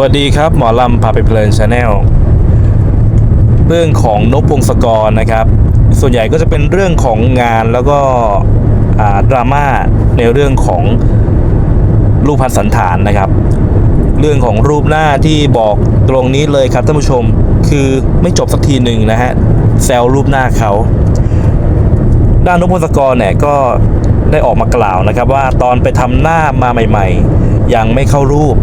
วัสดีครับ หมอลำพาไปเพลินชาแนลเรื่องของนกพงศกรนะครับ ส่วนใหญ่ก็จะเป็นเรื่องของงานแล้วก็ดราม่าในเรื่องของรูปพันสันฐานนะครับ เรื่องของรูปหน้าที่บอกตรงนี้เลยครับท่านผู้ชมคือไม่จบสักทีหนึ่งนะฮะแซวรูปหน้าเขา ด้านนพพงศกรเนี่ยก็ได้ออกมากล่าวนะครับ ว่าตอนไปทำหน้ามาใหม่ ๆ ยังไม่เข้ารูป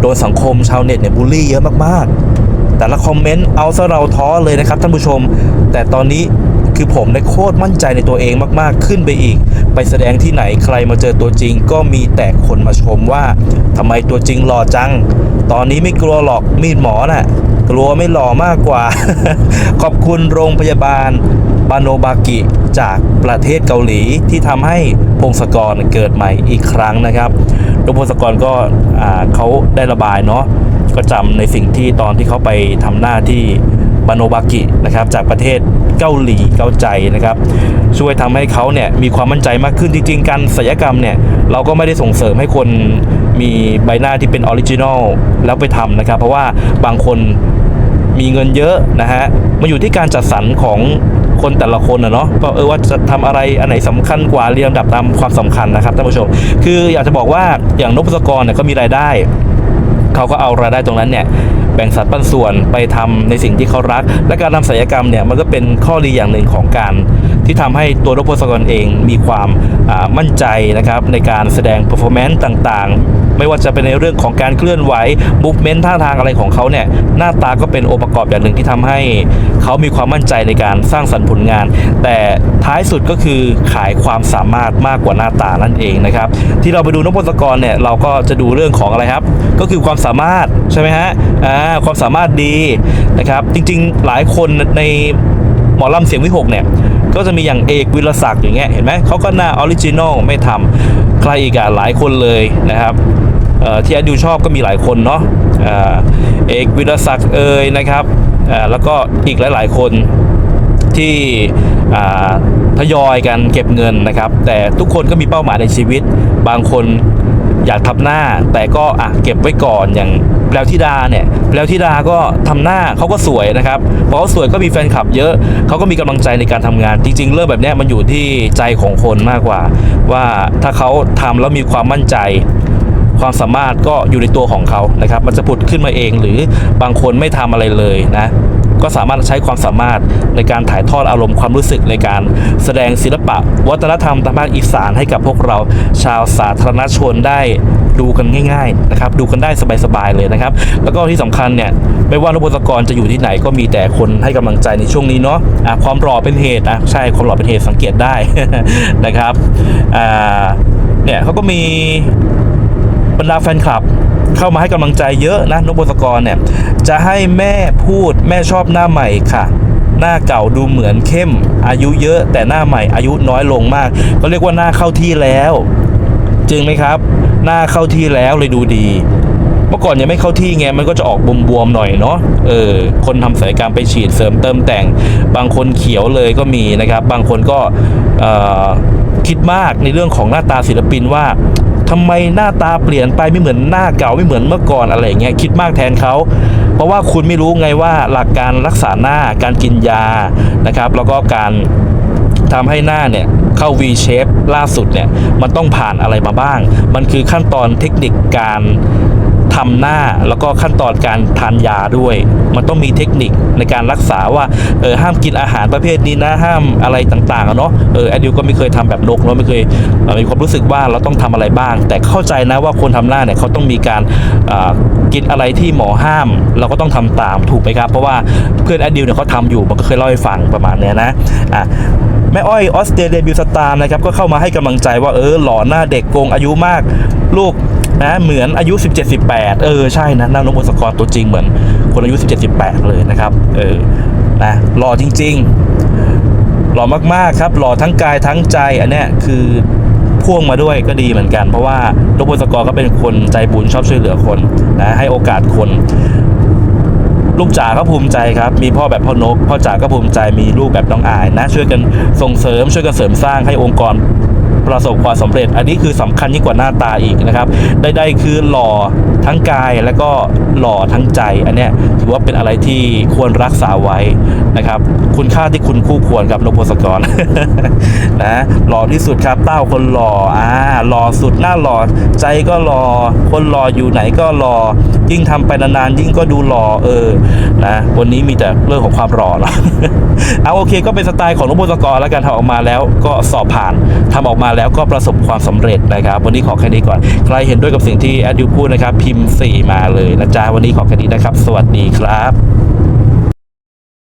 โดนสังคมชาวเน็ตเนี่ยบูลลี่เยอะมากๆ แต่ละคอมเมนต์เอาซะเราท้อเลยนะครับท่านผู้ชม แต่ตอนนี้คือผมได้โคตรมั่นใจในตัวเองมากๆขึ้นไปอีก ไปแสดงที่ไหนใครมาเจอตัวจริง ก็มีแต่คนมาชมว่าทำไมตัวจริงหล่อจัง ตอนนี้ไม่กลัวหรอกมีดหมอน่ะกลัวไม่หล่อมากกว่า ขอบคุณโรงพยาบาลบาโนบากิจากประเทศเกาหลีที่ทำให้พงศกรเกิดใหม่อีกครั้งนะครับ โดยพงศกรก็เขาได้ระบายเนาะก็จำในสิ่งที่ตอนที่เขาไปทำหน้าที่บาโนบากินะครับจากประเทศเกาหลีเกาใจนะครับ ช่วยทำให้เขาเนี่ยมีความมั่นใจมากขึ้นจริง ๆ การศัลยกรรมเนี่ยเราก็ไม่ได้ส่งเสริมให้คนมีใบหน้าที่เป็นออริจินอลแล้วไปทำนะครับ เพราะว่าบางคนมีเงินเยอะนะฮะมันอยู่ที่การจัดสรรของ คนแต่ละคนนะเนาะก็เออว่าจะทำอะไรอันไหนสำคัญกว่าเรียงลำดับตามความสำคัญนะครับท่านผู้ชม คืออยากจะบอกว่าอย่างนพศกรเนี่ยก็มีรายได้เขาก็เอารายได้ตรงนั้นเนี่ยแบ่งสัดปันส่วนไปทำในสิ่งที่เขารัก และการทำศัลยกรรมเนี่ยมันก็เป็นข้อดีอย่างหนึ่งของการที่ทำให้ตัวนพศกรเองมีความมั่นใจนะครับในการแสดง performance ต่างๆ ไม่ว่าจะเป็นในเรื่องของการเคลื่อนไหว movement ท่าทางอะไรของเขาเนี่ยหน้าตาก็เป็นองค์ประกอบอย่างหนึ่งที่ทำให้เขามีความมั่นใจในการสร้างสรรค์ผลงาน แต่ท้ายสุดก็คือขายความสามารถมากกว่าหน้าตานั่นเองนะครับ ที่เราไปดูนพศกรเนี่ยเราก็จะดูเรื่องของอะไรครับ ก็คือความสามารถใช่ไหมฮะอ่าความสามารถดีนะครับ จริงๆหลายคนในหมอลำเสียงวิหกเนี่ยก็จะมีอย่างเอกวิรศักดิ์อย่างเงี้ยเห็นไหมเขาก็หน้าออริจินอลไม่ทำใครอีกอะหลายคนเลยนะครับ ที่แอดดูชอบก็มีหลายคนเนาะเอกวิรศักดิ์เอ่ยนะครับแล้วก็อีกหลาย ๆ คนที่ทยอยกันเก็บเงินนะครับ แต่ทุกคนก็มีเป้าหมายในชีวิต บางคนอยากทำหน้า แต่ก็อะเก็บไว้ก่อนอย่างแปลวธิดาเนี่ยแปลวธิดาก็ทำหน้าเขาก็สวยนะครับเพราะเขาสวยก็มีแฟนคลับเยอะเขาก็มีกำลังใจในการทำงาน จริง ๆ เรื่องแบบนี้มันอยู่ที่ใจของคนมากกว่า ว่าถ้าเขาทำแล้วมีความมั่นใจ ความสามารถก็อยู่ในตัวของเขานะครับ มันจะผุดขึ้นมาเอง หรือบางคนไม่ทำอะไรเลยนะก็สามารถใช้ความสามารถในการถ่ายทอดอารมณ์ความรู้สึกในการแสดงศิลปะ วัฒนธรรมทางภาคอีสานให้กับพวกเราชาวสาธารณชนได้ดูกันง่ายๆนะครับดูกันได้สบายๆเลยนะครับ แล้วก็ที่สำคัญเนี่ยไม่ว่านพศกรจะอยู่ที่ไหนก็มีแต่คนให้กำลังใจในช่วงนี้เนาะะความหล่อเป็นเหตุอะใช่ความหล่อเป็นเหตุสังเกตได้นะครับอ่าเนี่ยเขาก็มี บรรดาแฟนคลับเข้ามาให้กำลังใจเยอะนะนกบศกรเนี่ยจะให้แม่พูดแม่ชอบหน้าใหม่ค่ะ หน้าเก่าดูเหมือนเข้ม อายุเยอะ แต่หน้าใหม่อายุน้อยลงมาก ก็เรียกว่าหน้าเข้าที่แล้ว จริงไหมครับ หน้าเข้าที่แล้วเลยดูดีเมื่อก่อนยังไม่เข้าที่ไงมันก็จะออกบวมๆหน่อยเนาะเออคนทำศัลยกรรมไปฉีดเสริมเติมแต่ง บางคนเขียวเลยก็มีนะครับ บางคนก็คิดมากในเรื่องของหน้าตาศิลปินว่า ทำไมหน้าตาเปลี่ยนไปไม่เหมือนหน้าเก่าไม่เหมือนเมื่อก่อนอะไรเงี้ยคิดมากแทนเขาเพราะว่าคุณไม่รู้ไงว่าหลักการรักษาหน้าการกินยานะครับ แล้วก็การทำให้หน้าเนี่ยเข้า V shape ล่าสุดเนี่ยมันต้องผ่านอะไรมาบ้าง มันคือขั้นตอนเทคนิคการ ทำหน้าแล้วก็ขั้นตอนการทานยาด้วย มันต้องมีเทคนิคในการรักษาว่าเออห้ามกินอาหารประเภทนี้นะห้ามอะไรต่างๆอะเนาะเออแอดิวก็ไม่เคยทำแบบนกเนาะไม่เคยมีความรู้สึกว่าเราต้องทำอะไรบ้าง แต่เข้าใจนะว่าคนทำหน้าเนี่ยเขาต้องมีการกินอะไรที่หมอห้าม เราก็ต้องทำตามถูกไหมครับ เพราะว่าเพื่อนแอดิวเนี่ยเขาทำอยู่มันก็เคยเล่าให้ฟังประมาณเนี้ยนะอะแม่อ้อยออสเตรเลียบิวสตาร์นะครับก็เข้ามาให้กำลังใจว่าเออหล่อหน้าเด็กโกงอายุมาก ลูก นะเหมือนอายุ 17 18 เออใช่นะนางนพศกรตัวจริงเหมือนคนอายุ 17 18 เลยนะครับเออนะหล่อจริง ๆ หล่อมากๆครับ หล่อทั้งกายทั้งใจอันเนี้ยคือพ่วงมาด้วยก็ดีเหมือนกัน เพราะว่านพศกรก็เป็นคนใจบุญชอบช่วยเหลือคนนะให้โอกาสคนลูกจ๋าก็ภูมิใจครับ มีพ่อแบบพ่อนก พ่อจ๋าก็ภูมิใจ มีลูกแบบน้องอายนะ ช่วยกันส่งเสริม ช่วยกันเสริมสร้างให้องค์กร ประสบความสำเร็จ อันนี้คือสำคัญยิ่งกว่าหน้าตาอีกนะครับ ได้ๆคือหล่อทั้งกายแล้วก็หล่อทั้งใจ อันเนี้ย อว่าเป็นอะไรที่ควรรักษาไว้นะครับ คุณค่าที่คุณคู่ควรครับนพพงศกรนะหล่อที่สุดครับเต้าคนหล่ออ่าหล่อสุดหน้าหล่อใจก็หล่อคนหล่ออยู่ไหนก็หล่อยิ่งทำไปนานๆยิ่งก็ดูหล่อเออนะวันนี้มีแต่เรื่องของความหล่อเนอะเอาโอเค ก็เป็นสไตล์ของนพพงศกรแล้วกันทำออกมาแล้วก็สอบผ่านทำออกมาแล้วก็ประสบความสำเร็จนะครับ วันนี้ขอแค่นี้ก่อน ใครเห็นด้วยกับสิ่งที่แอดยูพูดนะครับ พิมพ์ 4 มาเลยนะจ๊ะวันนี้ขอแค่นี้นะครับ สวัสดีครับ